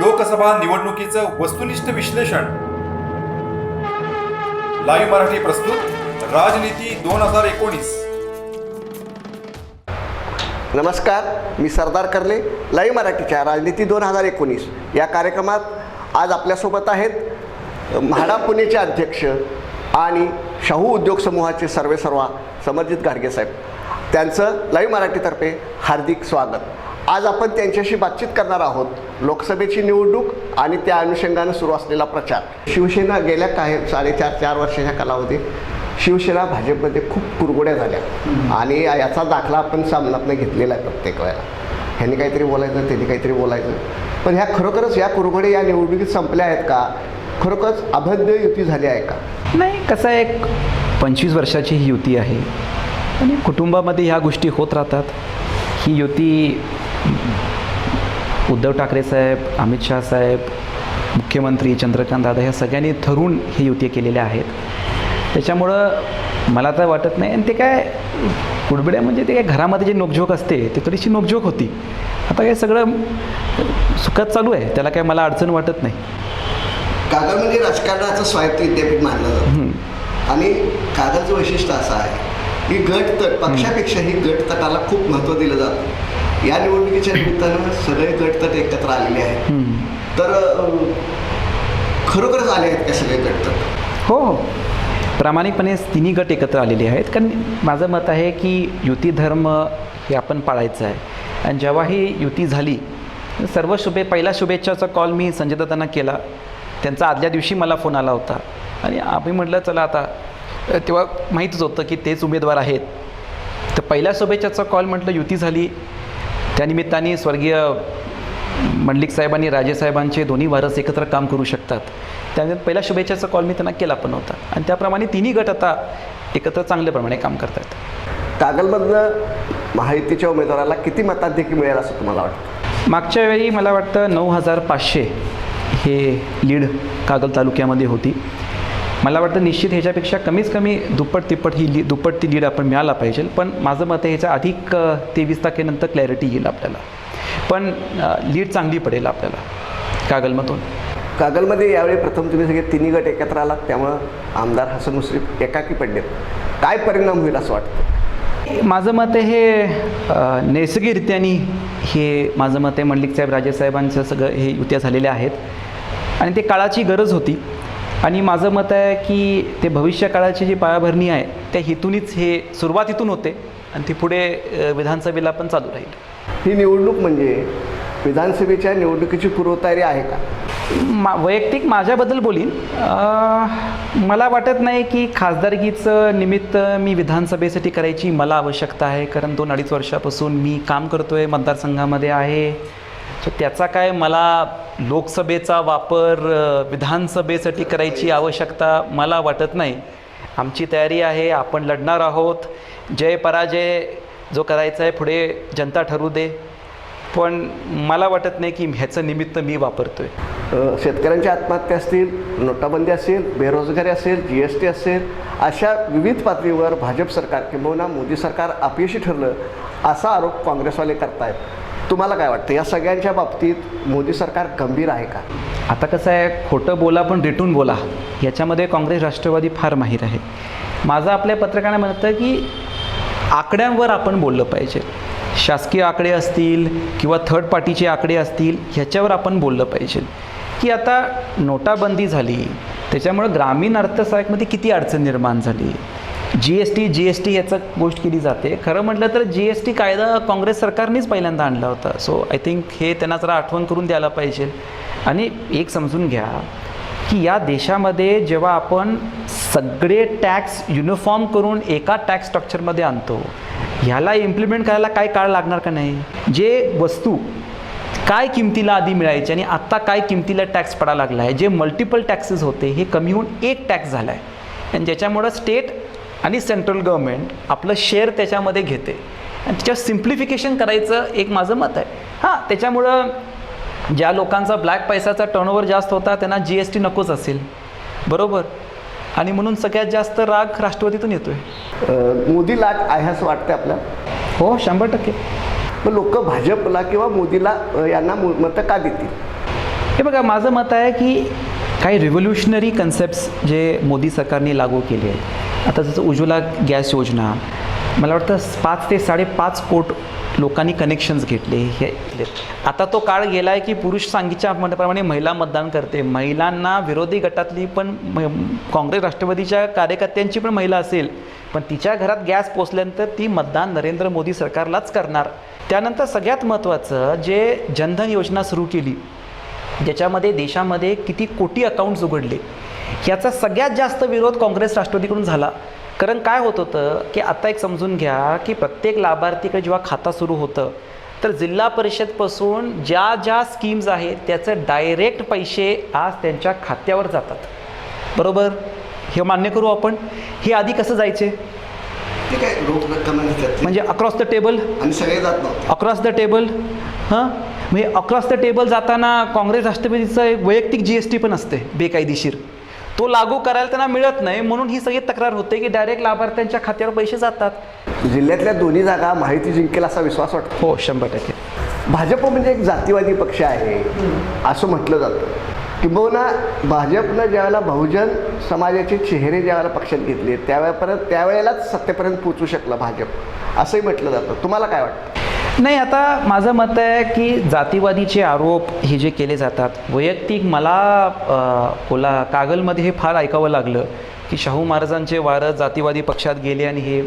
लोकसभा निवडणुकीचं वस्तुनिष्ठ विश्लेषण. लाईव्ह मराठी प्रस्तुत राजनीती दोन हजार एकोणीस. नमस्कार मी सरदार कर्ले लाईव्ह मराठीच्या राजनीती दोन हजार एकोणीस. या कार्यक्रमात आज आपल्यासोबत आहेत म्हाडा पुणेचे अध्यक्ष आणि शाहू उद्योग समूहाचे सर्वेसर्वा समर्जित गाडगे साहेब. त्यांचं लाईव्ह मराठीतर्फे हार्दिक स्वागत. आज आपण त्यांच्याशी बातचीत करणार आहोत. लोकसभेची निवडणूक आणि त्या अनुषंगानं सुरू असलेला प्रचार. शिवसेना गेल्या काही साडेचार चार वर्षाच्या कालावधीत शिवसेना भाजपमध्ये खूप कुरगुड्या झाल्या. आणि याचा दाखला आपण सामनातनं घेतलेला आहे प्रत्येक वेळेला. ह्यांनी काहीतरी बोलायचं त्यांनी काहीतरी बोलायचं. पण ह्या खरोखरच या कुरगुड्या या निवडणुकीत संपल्या आहेत का? खरोखरच अभद्र युती झाली आहे का? नाही कसं आहे एक पंचवीस वर्षाची ही युती आहे. आणि कुटुंबामध्ये ह्या गोष्टी होत राहतात. ही युती उद्धव ठाकरे साहेब अमित शहा साहेब मुख्यमंत्री चंद्रकांत दादा ह्या सगळ्यांनी ठरवून ही युती केलेल्या आहेत. त्याच्यामुळं मला तर वाटत नाही. आणि ते काय कुडबड्या म्हणजे ते काय घरामध्ये जे नोकझोक असते ते थोडीशी नोकझोक होती. आता काय सगळं सुखात चालू आहे. त्याला काय मला अडचण वाटत नाही. कागलमध्ये राजकारणाचं स्वायत्त विद्यापीठ मानलं जातं. आणि कागलचं वैशिष्ट्य असं आहे की गट तट पक्षापेक्षाही गट तटाला खूप महत्त्व दिलं जातं. या निवडणुकीच्या निमित्तानं सगळे गट तट एकत्र आलेले आहेत. तर खरोखरच आले आहेत का सगळे गट तट हो हो. प्रामाणिकपणे तिन्ही गट एकत्र आलेले आहेत. कारण माझं मत आहे की युती धर्म हे आपण पाळायचं आहे. आणि जेव्हा ही युती झाली सर्व शुभे पहिल्या शुभेच्छाचा कॉल मी संजय दत्तांना केला. त्यांचा आदल्या दिवशी मला फोन आला होता. आणि आम्ही म्हटलं चला आता तेव्हा माहीतच होतं की तेच उमेदवार आहेत. तर पहिल्या शुभेच्छाचा कॉल म्हटलं युती झाली. त्यानिमित्ताने स्वर्गीय मंडलिक साहेब आणि राजेसाहेबांचे दोन्ही वारस एकत्र काम करू शकतात. त्यामुळे पहिल्या शुभेच्छाचा कॉल मी त्यांना केला पण होता आणि त्याप्रमाणे तिन्ही गट आता एकत्र चांगल्याप्रमाणे काम करतात कागलमधनं महायुतीच्या उमेदवाराला किती मताधिक्य मिळेल असं तुम्हाला वाटतं? मागच्या वेळी मला वाटतं नऊ हजार पाचशे हे लीड कागल तालुक्यामध्ये होती. मला वाटतं निश्चित ह्याच्यापेक्षा कमीच कमी दुप्पट तिप्पट ही ली दुप्पट ती लीड आपण मिळायला पाहिजे. पण माझं मत आहे ह्याच्या अधिक तेवीस तारखेनंतर क्लॅरिटी येईल आपल्याला. पण लीड चांगली पडेल आपल्याला कागलमधून. कागलमध्ये यावेळी प्रथम तुम्ही सगळे तिन्ही गट एकत्र आलात त्यामुळं आमदार हसन मुश्रीफ एकाकी पडलेत. काय परिणाम होईल असं वाटतं? माझं मत आहे हे नैसर्गिकरित्याने हे माझं मत आहे मंडलिक साहेब राजेसाहेबांचं सगळं हे युत्या झालेल्या आहेत. आणि ते काळाची गरज होती. आणि माझं मत आहे की ते भविष्य काळाची जी पायाभरणी आहे त्या हेतूनच हे सुरुवातीतून होते आणि ती पुढे विधानसभेला पण चालू राहील. ही निवडणूक म्हणजे विधानसभेच्या निवडणुकीची पूर्वतयारी आहे का? मा वैयक्तिक माझ्याबद्दल बोलीन. मला वाटत नाही की खासदारकीचं निमित्त मी विधानसभेसाठी करायची मला आवश्यकता आहे कारण दोन अडीच वर्षापासून मी काम करतो आहे मतदारसंघामध्ये आहे. तर त्याचा काय मला लोकसभेचा वापर विधानसभेसाठी करायची आवश्यकता मला वाटत नाही. आमची तयारी आहे आपण लढणार आहोत. जय पराजय जो करायचा आहे पुढे जनता ठरू दे. पण मला वाटत नाही की ह्याचं निमित्त मी वापरतो आहे शेतकऱ्यांच्या आत्महत्या असतील नोटाबंदी असेल बेरोजगारी असेल जी एस टी असेल अशा विविध पातळीवर भाजप सरकार किंबहुना मोदी सरकार अपयशी ठरलं असा आरोप काँग्रेसवाले करतायत. तुम्हाला काय वाटतं? या सगळ्यांच्या बाबतीत मोदी सरकार गंभीर आहे का? आता कसं आहे खोटं बोला पण रिटून बोला. याच्यामध्ये काँग्रेस राष्ट्रवादी फार माहीर आहे. माझं आपल्या पत्रकारांना म्हणतं की आकड्यांवर आपण बोललं पाहिजे. शासकीय आकडे असतील किंवा थर्ड पार्टीचे आकडे असतील ह्याच्यावर आपण बोललं पाहिजे. की आता नोटाबंदी झाली त्याच्यामुळं ग्रामीण अर्थसहाय्यकमध्ये किती अडचण निर्माण झाली? G S T G S T याचं गोष्ट केली जाते. खरं म्हटलं तर जी एस टी कायदा काँग्रेस सरकारनेच पहिल्यांदा आणला होता. सो आय थिंक हे त्यांना जरा आठवण करून द्यायला पाहिजे. आणि एक समजून घ्या की या देशामध्ये जेव्हा आपण सगळे टॅक्स युनिफॉर्म करून एका टॅक्स स्ट्रक्चरमध्ये आणतो ह्याला इम्प्लिमेंट करायला काय काळ लागणार का नाही? जे वस्तू काय किमतीला आधी मिळायचे आणि आत्ता काय किमतीला टॅक्स पडायला लागला आहे जे मल्टिपल टॅक्सेस होते हे कमी होऊन एक टॅक्स झाला आहे आणि ज्याच्यामुळं स्टेट आणि सेंट्रल गव्हर्मेंट आपलं शेअर त्याच्यामध्ये घेते. आणि त्याच्यावर सिम्प्लिफिकेशन करायचं एक माझं मत आहे. हां त्याच्यामुळं ज्या लोकांचा ब्लॅक पैसाचा टर्नओव्हर जास्त होता त्यांना जी एस टी नकोच असेल. बरोबर? आणि म्हणून सगळ्यात जास्त राग राष्ट्रवादीतून येतोय. मोदी लाट आहे असं वाटतं आपल्याला? हो शंभर टक्के. मग लोक भाजपला किंवा मोदीला यांना मतं का देतील? हे बघा माझं मत आहे की काही रिव्होल्युशनरी कन्सेप्ट्स जे मोदी सरकारने लागू केले आहेत आता जसं उज्ज्वला गॅस योजना मला वाटतं पाच ते साडेपाच कोट लोकांनी कनेक्शन्स घेतले हे आता तो काळ गेला आहे की पुरुष सांगीच्या म्हणण्याप्रमाणे महिला मतदान करते. महिलांना विरोधी गटातली पण काँग्रेस राष्ट्रवादीच्या कार्यकर्त्यांची पण महिला असेल पण तिच्या घरात गॅस पोचल्यानंतर ती मतदान नरेंद्र मोदी सरकारलाच करणार. त्यानंतर सगळ्यात महत्त्वाचं जे जनधन योजना सुरू केली ज्याच्यामध्ये देशामध्ये किती कोटी अकाउंट्स उघडले याचा सगळ्यात जास्त विरोध काँग्रेस राष्ट्रवादीकडून झाला. कारण काय होत होतं की आता एक समजून घ्या की प्रत्येक लाभार्थीकडे जेव्हा खाता सुरू होतं तर जिल्हा परिषदपासून ज्या ज्या स्कीम्स आहेत त्याचे डायरेक्ट पैसे आज त्यांच्या खात्यावर जातात. बरोबर? हे मान्य करू आपण? हे आधी कसं जायचे? रोख रक्कम म्हणजे अक्रॉस द टेबल सगळे जात नव्हते. अक्रॉस द टेबल हां? म्हणजे अक्रॉस द टेबल जाताना काँग्रेस राष्ट्रवादीचं एक वैयक्तिक जी एस टी पण असते बेकायदेशीर. तो लागू करायला त्यांना मिळत नाही म्हणून ही सगळी तक्रार होते की डायरेक्ट लाभार्थ्यांच्या खात्यावर पैसे जातात. जिल्ह्यातल्या दोन्ही जागा माहिती जिंकेल असा विश्वास वाटतो. हो शंभर टक्के. भाजप म्हणजे एक जातीवादी पक्ष आहे असं म्हटलं जातं. किंबहुना भाजपनं ज्यावेळेला बहुजन समाजाचे चेहरे ज्यावेळेला पक्षात घेतले त्यावेळेपर्यंत परत त्यावेळेलाच सत्तेपर्यंत पोचू शकलं भाजप. असंही म्हटलं जातं. तुम्हाला काय वाटतं? नाही आता माझं मत आहे की जातीवादीचे आरोप हे जे केले जातात वैयक्तिक मला ओला कोला कागलमध्ये हे फार ऐकावं लागलं की शाहू महाराजांचे वारस जातीवादी पक्षात गेले आणि हे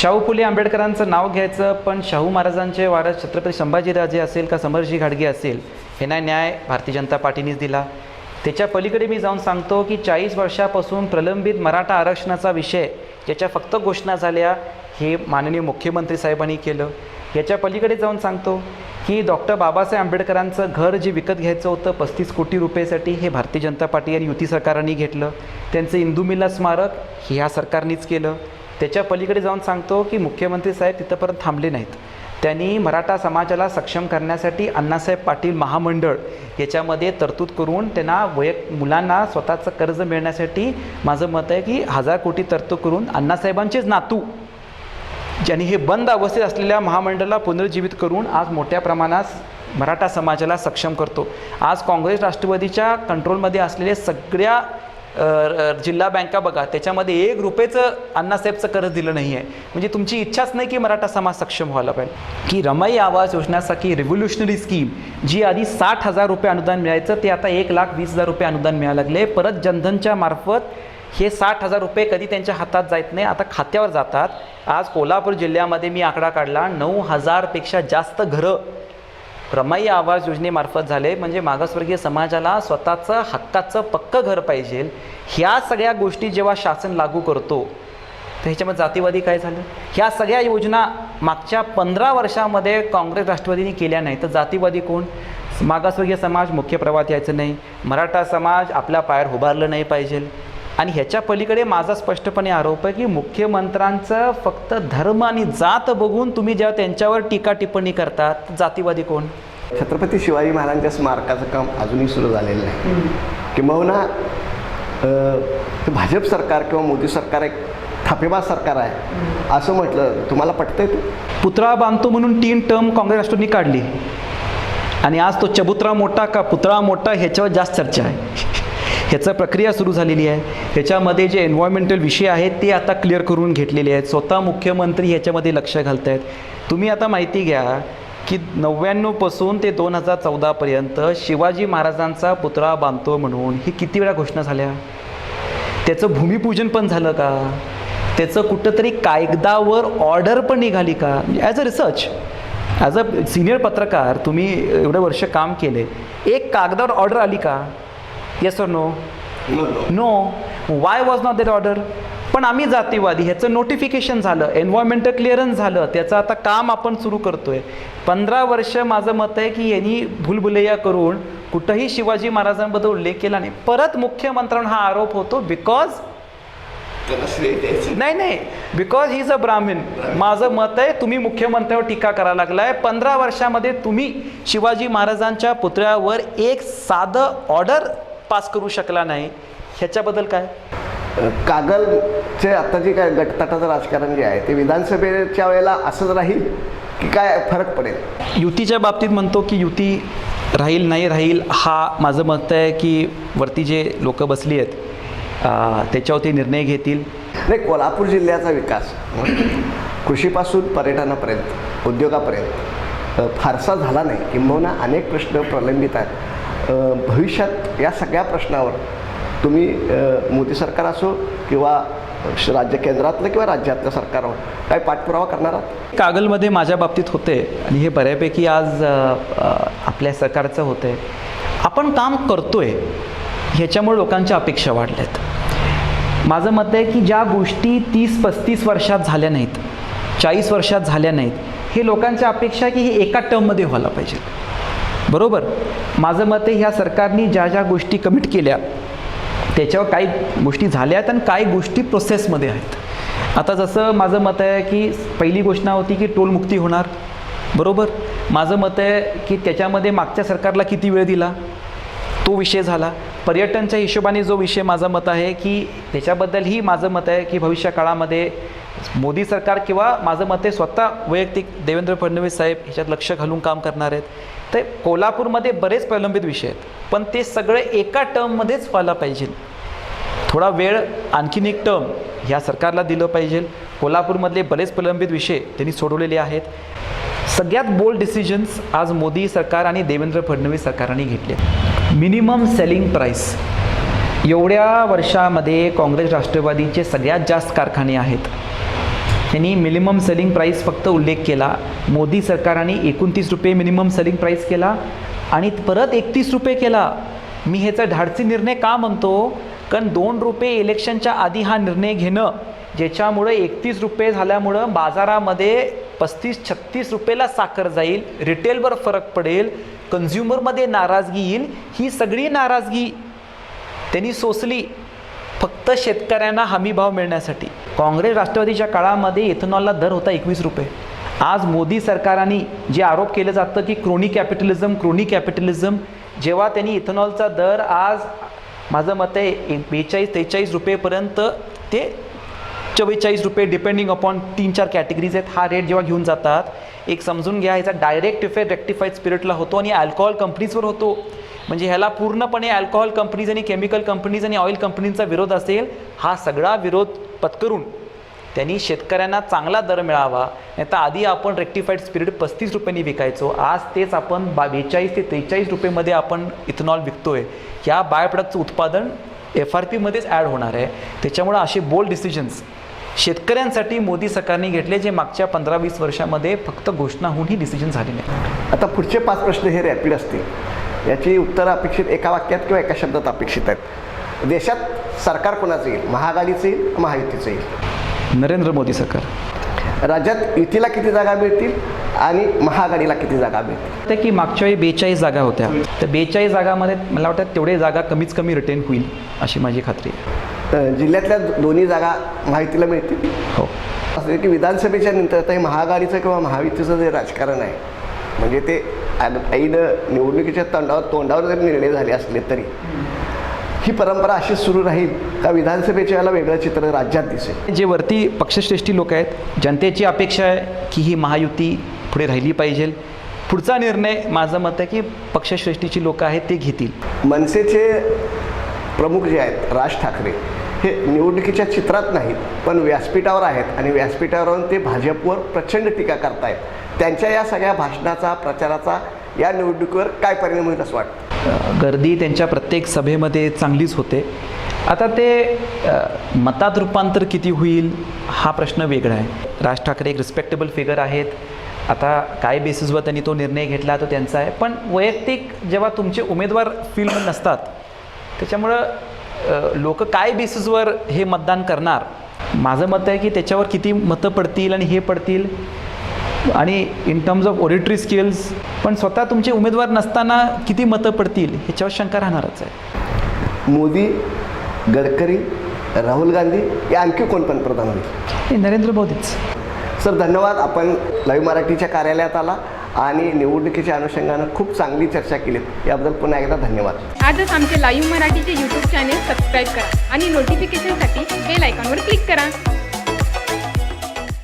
शाहू फुले आंबेडकरांचं नाव घ्यायचं पण शाहू महाराजांचे वारस छत्रपती संभाजीराजे असेल का समरजी घाडगे असेल हे नाही न्याय भारतीय जनता पार्टीनेच दिला. त्याच्या पलीकडे मी जाऊन सांगतो की चाळीस वर्षापासून प्रलंबित मराठा आरक्षणाचा विषय ज्याच्या फक्त घोषणा झाल्या हे माननीय मुख्यमंत्री साहेबांनी केलं. याच्या पलीकडे जाऊन सांगतो की डॉक्टर बाबासाहेब आंबेडकरांचं घर जे विकत घ्यायचं होतं पस्तीस कोटी रुपयेसाठी हे भारतीय जनता पार्टी आणि युती सरकारांनी घेतलं. त्यांचं इंदुमिला स्मारक हे ह्या सरकारनीच केलं. त्याच्या पलीकडे जाऊन सांगतो की मुख्यमंत्री साहेब तिथंपर्यंत थांबले नाहीत. त्यांनी मराठा समाजाला सक्षम करण्यासाठी अण्णासाहेब पाटील महामंडळ याच्यामध्ये तरतूद करून त्यांना वैयक मुलांना स्वतःचं कर्ज मिळण्यासाठी माझं मत आहे की हजार कोटी तरतूद करून अण्णासाहेबांचेच नातू ज्यांनी हे बंद अवस्थेत असलेल्या महामंडळाला पुनर्जीवित करून आज मोठ्या प्रमाणात मराठा समाजाला सक्षम करतो. आज काँग्रेस राष्ट्रवादीच्या कंट्रोलमध्ये असलेले सगळ्या जिल्हा बँका बघा त्याच्यामध्ये एक रुपयेचं अण्णासाहेबचं कर्ज दिलं नाही आहे म्हणजे तुमची इच्छाच नाही की मराठा समाज सक्षम व्हायला पाहिजे. की रमाई आवाज योजनासारखी रिव्होल्युशनरी स्कीम जी आधी साठ हजार रुपये अनुदान मिळायचं ते आता एक लाख वीस हजार रुपये अनुदान मिळायला लागले. परत जनधनच्या मार्फत हे साठ हजार रुपये कधी त्यांच्या हातात जात नाही आता खात्यावर जातात. आज कोल्हापूर जिल्ह्यामध्ये मी आकडा काढला नऊ हजारपेक्षा जास्त घरं रमाई आवास योजनेमार्फत झाले. म्हणजे मागासवर्गीय समाजाला स्वतःचं हक्काचं पक्कं घर पाहिजे. ह्या सगळ्या गोष्टी जेव्हा शासन लागू करतो तर ह्याच्यामध्ये जातीवादी काय झालं? ह्या सगळ्या योजना मागच्या पंधरा वर्षामध्ये काँग्रेस राष्ट्रवादीने केल्या नाही तर जातीवादी कोण? मागासवर्गीय समाज मुख्य प्रवाहात यायचं नाही. मराठा समाज आपल्या पायावर उभारलं नाही पाहिजे. आणि ह्याच्या पलीकडे माझा स्पष्टपणे आरोप आहे की मुख्यमंत्र्यांचं फक्त धर्म आणि जात बघून तुम्ही जेव्हा त्यांच्यावर टीका टिप्पणी करतात जातीवादी कोण? छत्रपती शिवाजी महाराजांच्या स्मारकाचं काम अजूनही सुरू झालेलं नाही. किंबहुना ते भाजप सरकार किंवा मोदी सरकार एक थापेबाज सरकार आहे. असं म्हटलं तुम्हाला पटतंय ते? पुतळा बांधतो म्हणून तीन टर्म काँग्रेस राष्ट्रवादीने काढली. आणि आज तो चबुतरा मोठा का पुतळा मोठा ह्याच्यावर जास्त चर्चा आहे. ह्याचं प्रक्रिया सुरू झालेली आहे. ह्याच्यामध्ये जे एन्व्हायरमेंटल विषय आहेत ते आता क्लिअर करून घेतलेले आहेत. स्वतः मुख्यमंत्री ह्याच्यामध्ये लक्ष घालत आहेत तुम्ही आता माहिती घ्या की नव्याण्णवपासून ते दोन हजार चौदापर्यंत शिवाजी महाराजांचा पुतळा बांधतो म्हणून ही किती वेळा घोषणा झाल्या? त्याचं भूमिपूजन पण झालं का? त्याचं कुठंतरी कायदावर ऑर्डर पण निघाली का? म्हणजे as a research as a senior पत्रकार तुम्ही एवढं वर्ष काम केले. एक कागदावर ऑर्डर आली का? Yes or no no why was not that order पण आम्ही जातीवादी ह्याचं नोटिफिकेशन झालं एन्व्हायरमेंटल क्लिअरन्स झालं त्याचं आता काम आपण सुरू करतोय. पंधरा वर्ष माझं मत आहे की यांनी भूलभुलैया करून कुठंही शिवाजी महाराजांबद्दल उल्लेख केला नाही. परत मुख्यमंत्र्यांना हा आरोप होतो बिकॉज नाही नाही. बिकॉज ही इज अ ब्राह्मण माझं मत आहे तुम्ही मुख्यमंत्र्यावर टीका करायला लागलाय. पंधरा वर्षामध्ये तुम्ही शिवाजी महाराजांच्या पुतळ्यावर एक साधं ऑर्डर पास करू शकला नाही ह्याच्याबद्दल काय? कागलचे आता जे काय गटतटाचं राजकारण जे आहे ते विधानसभेच्या वेळेला असंच राहील की काय फरक पडेल? युतीच्या बाबतीत म्हणतो की युती राहील नाही राहील हा माझं मत आहे की वरती जे लोक बसली आहेत त्याच्यावरती निर्णय घेतील. नाही कोल्हापूर जिल्ह्याचा विकास कृषीपासून पर्यटनापर्यंत उद्योगापर्यंत फारसा झाला नाही. किंबहुना अनेक प्रश्न प्रलंबित आहेत. भविष्यात या सगळ्या प्रश्नावर तुम्ही मोदी सरकार असो किंवा श- राज्य केंद्रातलं किंवा राज्यातलं सरकारवर हो, काय पाठपुरावा करणार आहात? कागलमध्ये माझ्या बाबतीत होते आणि हे बऱ्यापैकी आज आपल्या सरकारचं होतं. आहे आपण काम करतोय ह्याच्यामुळे लोकांच्या अपेक्षा वाढल्यात. माझं मत आहे की ज्या गोष्टी तीस पस्तीस वर्षात झाल्या नाहीत चाळीस वर्षात झाल्या नाहीत हे लोकांच्या अपेक्षा की हे एका टर्ममध्ये व्हायला पाहिजे. बरोबर? माझं मत आहे ह्या सरकारने ज्या ज्या गोष्टी कमिट केल्या त्याच्यावर काही गोष्टी झाल्यात आणि काही गोष्टी प्रोसेसमध्ये आहेत. आता जसं माझं मत आहे की पहिली घोषणा होती की टोलमुक्ती होणार. बरोबर? माझं मत आहे की त्याच्यामध्ये मागच्या सरकारला किती वेळ दिला? तो विषय झाला. पर्यटनच्या हिशोबाने जो विषय माझं मत आहे की त्याच्याबद्दलही माझं मत आहे की भविष्य काळामध्ये मोदी सरकार किंवा माझं मत आहे स्वतः वैयक्तिक देवेंद्र फडणवीस साहेब ह्याच्यात लक्ष घालून काम करणार आहेत. तर कोल्हापूरमध्ये बरेच प्रलंबित विषय आहेत पण ते सगळे एका टर्ममध्येच व्हायला पाहिजे. थोडा वेळ आणखीन एक टर्म ह्या सरकारला दिलं पाहिजे. कोल्हापूरमधले बरेच प्रलंबित विषय त्यांनी सोडवलेले आहेत. सगळ्यात बोल्ड डिसिजन्स आज मोदी सरकार आणि देवेंद्र फडणवीस सरकारने घेतले. मिनिमम सेलिंग प्राईस एवढ्या वर्षामध्ये काँग्रेस राष्ट्रवादीचे सगळ्यात जास्त कारखाने आहेत. त्यांनी मिनिमम सेलिंग प्राईस फक्त उल्लेख केला. मोदी सरकारने एकोणतीस रुपये मिनिमम सेलिंग प्राईस केला आणि परत एकतीस रुपये केला. मी ह्याचा धाडसी निर्णय का म्हणतो? कारण दोन रुपये इलेक्शनच्या आधी हा निर्णय घेणं ज्याच्यामुळं एकतीस रुपये झाल्यामुळं बाजारामध्ये पस्तीस छत्तीस रुपयेला साखर जाईल रिटेलवर फरक पडेल कन्झ्युमरमध्ये नाराजगी येईल ही सगळी नाराजगी त्यांनी सोसली. फक्त शेतकऱ्यांना हमी भाव मिळण्यासाठी. काँग्रेस राष्ट्रवादीच्या काळामध्ये इथेनॉलला दर होता एकवीस रुपये. आज मोदी सरकाराने जे आरोप केलं जातं की क्रोनी कॅपिटलिझम क्रोनी कॅपिटलिझम जेव्हा त्यांनी इथेनॉलचा दर आज माझं मत आहे बेचाळीस त्रेचाळीस रुपयेपर्यंत ते चव्वेचाळीस रुपये डिपेंडिंग अपॉन तीन चार कॅटेगरीज आहेत. हा रेट जेव्हा घेऊन जातात एक समजून घ्या ह्याचा डायरेक्ट इफेक्ट रेक्टिफाईड स्पिरिटला होतो आणि अल्कोहोल कंपनीजवर होतो. म्हणजे ह्याला पूर्णपणे अल्कोहोल कंपनीज आणि केमिकल कंपनीज आणि ऑइल कंपनींचा विरोध असेल हा सगळा विरोध पत्करून त्यांनी शेतकऱ्यांना चांगला दर मिळावा. नाही तर आधी आपण रेक्टिफाईड स्पिरिट पस्तीस रुपयांनी विकायचो. आज तेच आपण बा बेचाळीस ते त्रेचाळीस रुपयेमध्ये आपण इथेनॉल विकतोय. या बाय उत्पादन एफ आर पीमध्येच ॲड होणार आहे. त्याच्यामुळं असे बोल्ड डिसिजन्स शेतकऱ्यांसाठी मोदी सरकारने घेतले जे मागच्या पंधरा वीस वर्षामध्ये फक्त घोषणा होऊन ही डिसिजन झाले नाही. आता पुढचे पाच प्रश्न हे रॅपिड असतील. याची उत्तरं अपेक्षित एका वाक्यात किंवा एका शब्दात अपेक्षित आहेत. देशात सरकार कोणाचं येईल? महाआघाडीचं येईल महायुतीचं येईल? नरेंद्र मोदी सरकार. राज्यात युतीला किती जागा मिळतील आणि महाआघाडीला किती जागा मिळतील? ते की मागच्या वेळी बेचाळीस जागा होत्या. तर बेचाळीस जागामध्ये मला वाटतं तेवढे जागा कमीच कमी रिटेन होईल अशी माझी खात्री आहे. जिल्ह्यातल्या दोन्ही जागा महायुतीला मिळतील? हो. असं की विधानसभेच्या नंतर आता हे महाआघाडीचं किंवा महायुतीचं जे राजकारण आहे म्हणजे ते ऐन निवडणुकीच्या तोंडावर तोंडावर जरी निर्णय झाले असले तरी ही परंपरा अशीच सुरू राहील का विधानसभेच्या वेळेला वेगळं चित्र राज्यात दिसेल? जे वरती पक्षश्रेष्ठी लोक आहेत जनतेची अपेक्षा आहे की ही महायुती पुढे राहिली पाहिजे. पुढचा निर्णय माझं मत आहे की पक्षश्रेष्ठीची लोक आहेत ते घेतील. मनसेचे प्रमुख जे आहेत राज ठाकरे हे निवडणुकीच्या चित्रात नाहीत पण व्यासपीठावर आहेत. आणि व्यासपीठावरून ते भाजपवर प्रचंड टीका करतायत. त्यांच्या या सगळ्या भाषणाचा प्रचाराचा या निवडणुकीवर काय परिणाम होईल असं वाटतं? गर्दी त्यांच्या प्रत्येक सभेमध्ये चांगलीच होते. आता ते मतात रूपांतर किती होईल हा प्रश्न वेगळा आहे. राज ठाकरे एक रिस्पेक्टेबल फिगर आहेत. आता काय बेसिसवर त्यांनी तो निर्णय घेतला तो त्यांचा आहे. पण वैयक्तिक जेव्हा तुमचे उमेदवार फिल्म नसतात त्याच्यामुळं लोक काय बेसिसवर हे मतदान करणार? माझं मत आहे की त्याच्यावर किती मतं पडतील आणि हे पडतील? आणि in terms of auditory skills पण स्वतः तुमचे उमेदवार नसताना किती मतं पडतील ह्याच्यावर शंका राहणारच आहे. मोदी गडकरी राहुल गांधी या आणखी कोण पंतप्रधान होईल हे नरेंद्र मोदीच. सर धन्यवाद. आपण लाईव्ह मराठीच्या कार्यालयात आला आणि निवडणुकीच्या अनुषंगानं खूप चांगली चर्चा केली याबद्दल पुन्हा एकदा धन्यवाद. आजच आमचे लाईव्ह मराठीचे यूट्यूब चॅनेल सबस्क्राईब करा आणि नोटिफिकेशनसाठी बेल आयकॉनवर क्लिक करा.